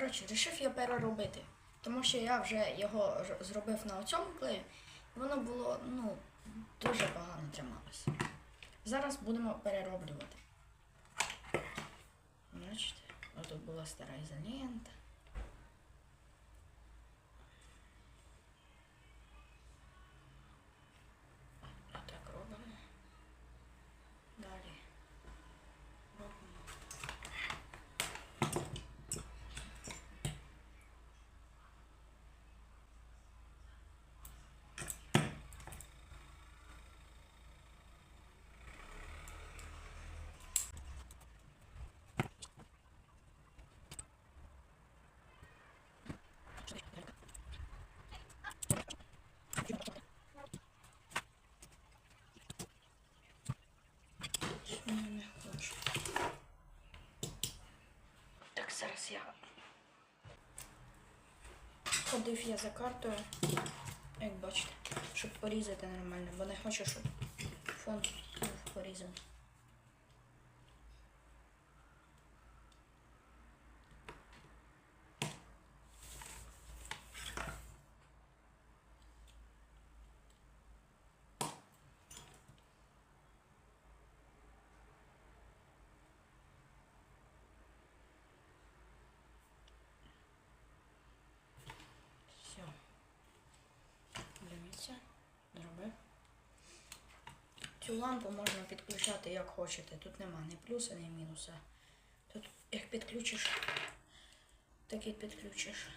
Коротше, рішив я переробити. Тому що я вже його зробив на цьому клею, і воно було, ну, дуже погано трималося. Зараз будемо перероблювати. Бачите, отут була стара ізолента. Отак робимо. Далі. Робимо. Що я не хочу. Так, я ходив я за картою, як бачите, щоб порізати нормально, бо не хочу, щоб фон був порізаний. Все. Дивіться, зробив. Цю лампу можна підключати як хочете. Тут нема ні плюса, ні мінуса. Тут як підключиш, так і підключиш.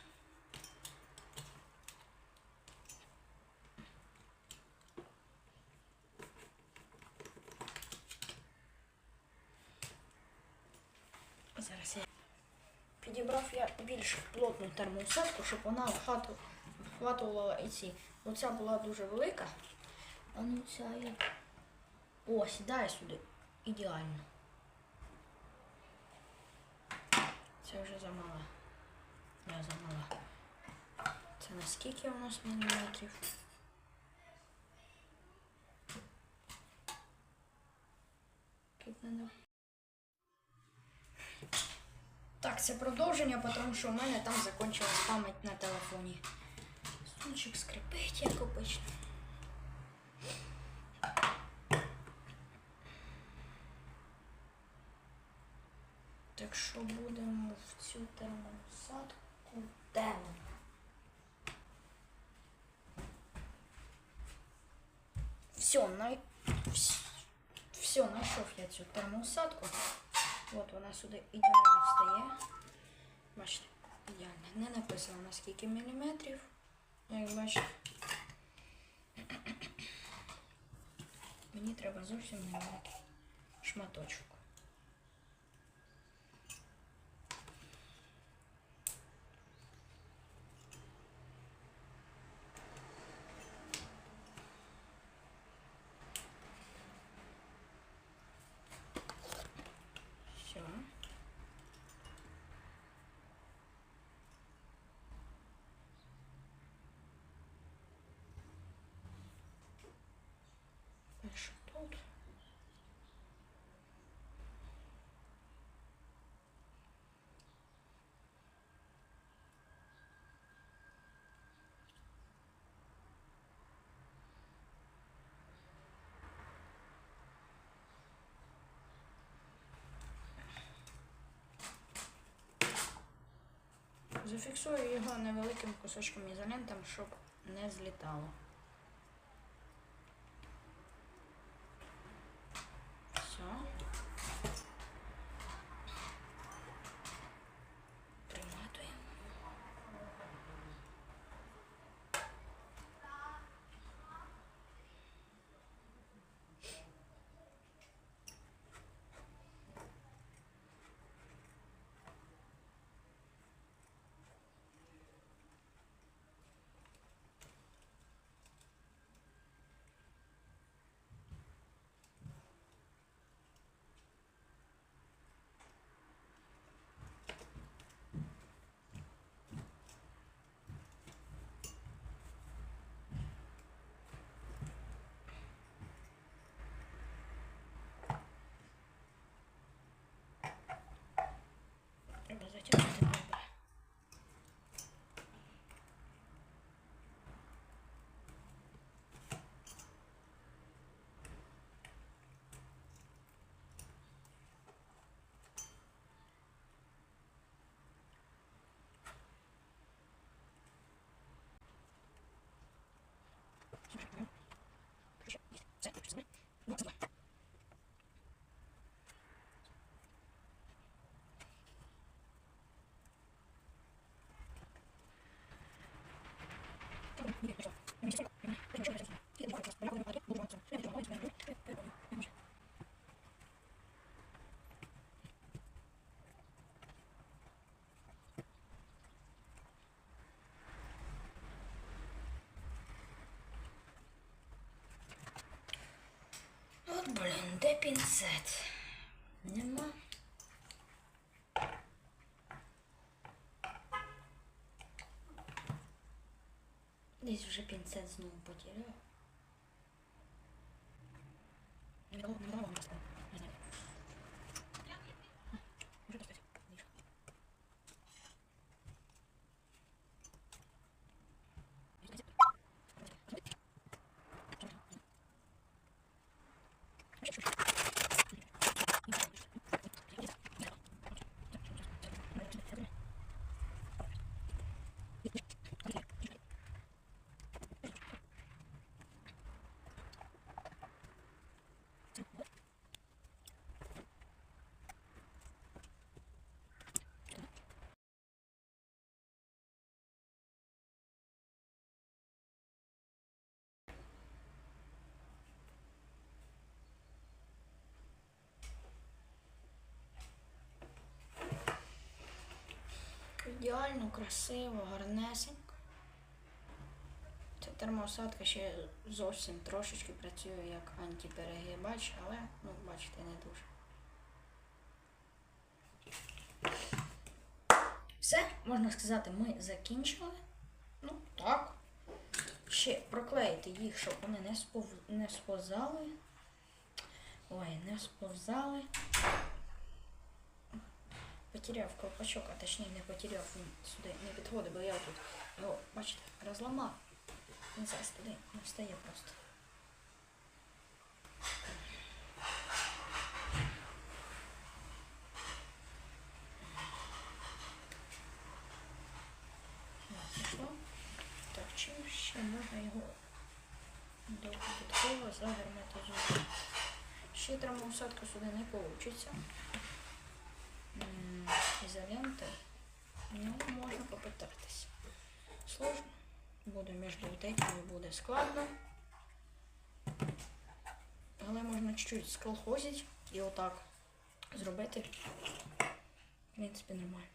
Зараз я підібрав я більш плотну термоусадку, щоб вона вхватувала і ці. Оця була дуже велика. А ну ця як. О, сідає сюди. Ідеально. Це вже замало. Я замала. Це наскільки у нас міліметрів? Тут не Так, це продовження, тому що у мене там закінчилась пам'ять на телефоні. Стульчик скрипить, як обично. Так що будемо в цю термосадку тему. Все, на... все, знайшов я цю термоусадку. От вона сюди ідеально встає. Бачите, ідеально. Не написано на скільки міліметрів. Як бачите. Мені треба зовсім невеликий шматочок. Зафіксую його невеликим кусочком ізолентом, щоб не злітало. Де пінцет? Нема. Десь вже пінцет знову потеряв. Ідеально, красиво, гарнесенько. Ця термоосадка ще зовсім трошечки працює як антиперегибач, але, ну, бачите, не дуже. Все, можна сказати, ми закінчили. Ну, так. Ще проклеїти їх, щоб вони не, спов... не сповзали. Ой, не сповзали. Потеряв колпачок, а точніше не потеряв, він сюди не підходить, бо я тут його, бачите, розламав. Він зараз туди не встає просто. Так, чим ще можна його додатково загерметизувати? Ще термоусадка сюди не вийде. Ізолента. Ну, можна попитатись. Сложно. Буде між этими буде складно. Але можна чуть-чуть сколхозити і отак зробити. В принципі, нормально.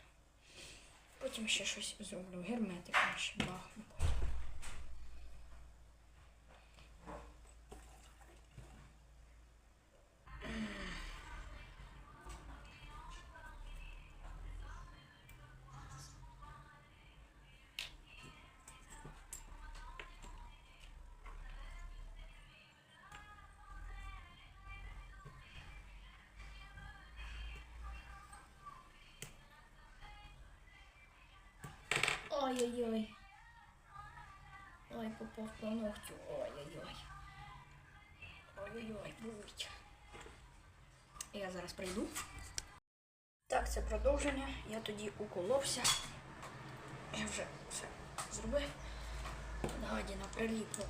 Потім ще щось зроблю. Герметик ще бахну. Ой-ой-ой. Ой, попав по ногтю. Ой-ой-ой. Ой-ой-ой, будь. Я зараз прийду. Так, це продовження. Я тоді уколовся. Я вже все зробив. Гадіна приліпло.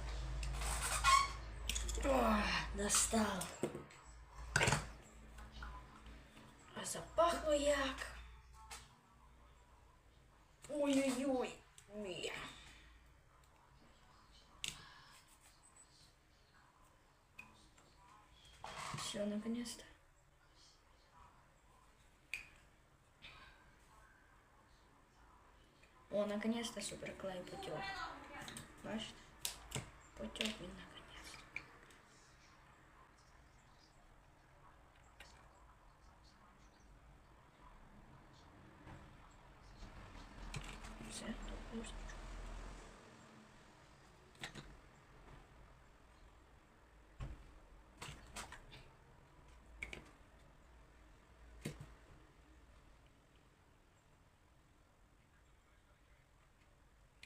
О, достав. А запахло як. Ой-ой-ой. Все, наконец-то. О, наконец-то суперклей потек. Бачите? Потек він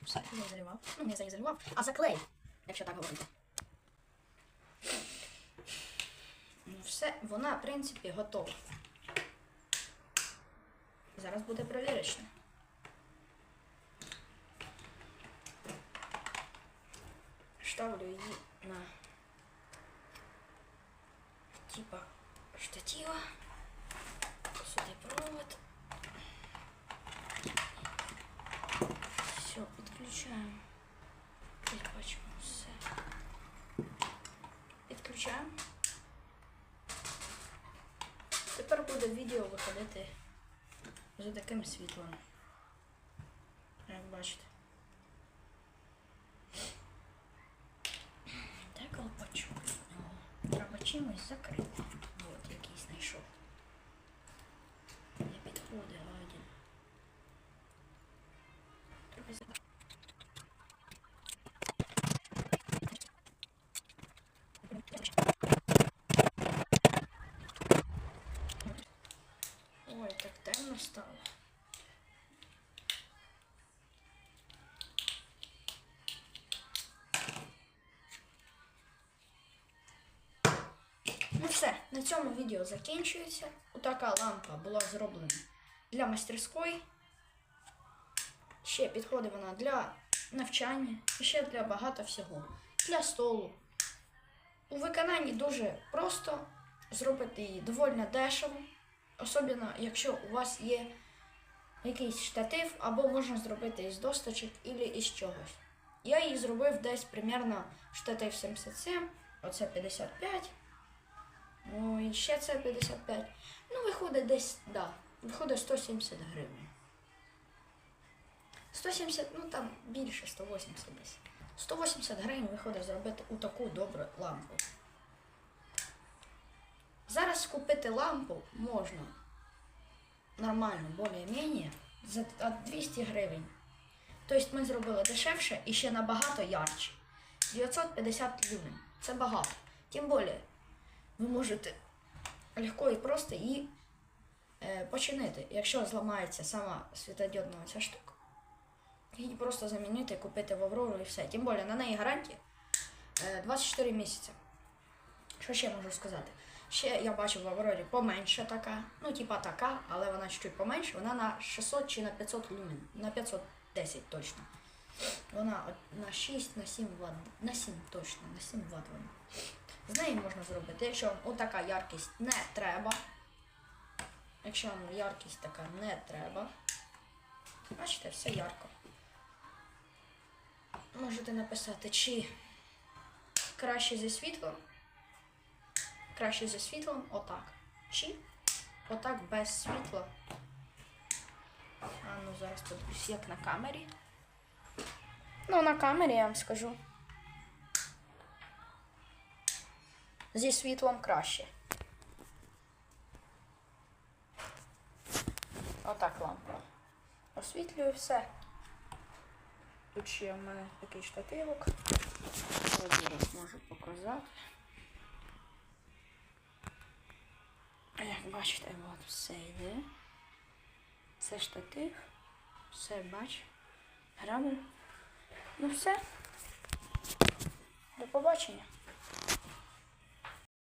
Все, заізолював. Ну, не заізолював, а заклеїв, якщо так говорити. Ну, все, вона, в принципі, готова. Зараз буде перевірочно. Ставлю її на типа штатива. Сюди провод. Все, підключаємо. Бачимо все. Підключаємо. Тепер буде відео виходити за таким світлом. Як бачите. Так, колпачок. Треба чимось закрити. Все, на цьому відео закінчується. Отака лампа була зроблена для мастерської. Ще підходить вона для навчання, і ще для багато всього. Для столу. У виконанні дуже просто зробити її доволі дешево, особливо якщо у вас є якийсь штатив, або можна зробити із досточок або із чогось. Я її зробив десь примерно штатив 77, оце 55. Ну і ще це 55. Ну, виходить десь, да, виходить 170 гривень. 170, ну там більше 180 десь. 180 гривень виходить зробити у таку добру лампу. Зараз купити лампу можна нормально, більш-менш, за 200 гривень. Тобто ми зробили дешевше і ще набагато ярче. 950 люмен. Це багато. Тим більше, ви можете легко і просто її е, починити. Якщо зламається сама світодіодна ця штука, її просто замінити, купити в Аврору і все. Тим більше на неї гарантія е, 24 місяці. Що ще можу сказати? Ще я бачив в Аврорі поменше така, ну типа така, але вона чуть поменше, вона на 600 чи на 500 люмен, на 510 точно. Вона на 6, на 7 Вт, на 7 точно, на 7 Вт вона. З неї можна зробити, якщо вам отака яркість не треба. Якщо вам яркість така не треба. Бачите, все ярко. Можете написати, чи краще зі світлом. Краще зі світлом, отак. Чи отак без світла. А ну зараз подивлюсь, як на камері. Ну, на камері я вам скажу. Зі світлом краще. Отак лампа. Освітлюю все. Тут ще в мене такий штативок. От зараз можу показати. Як бачите, от все йде. Це штатив. Все бач. Грабель. Ну все. До побачення.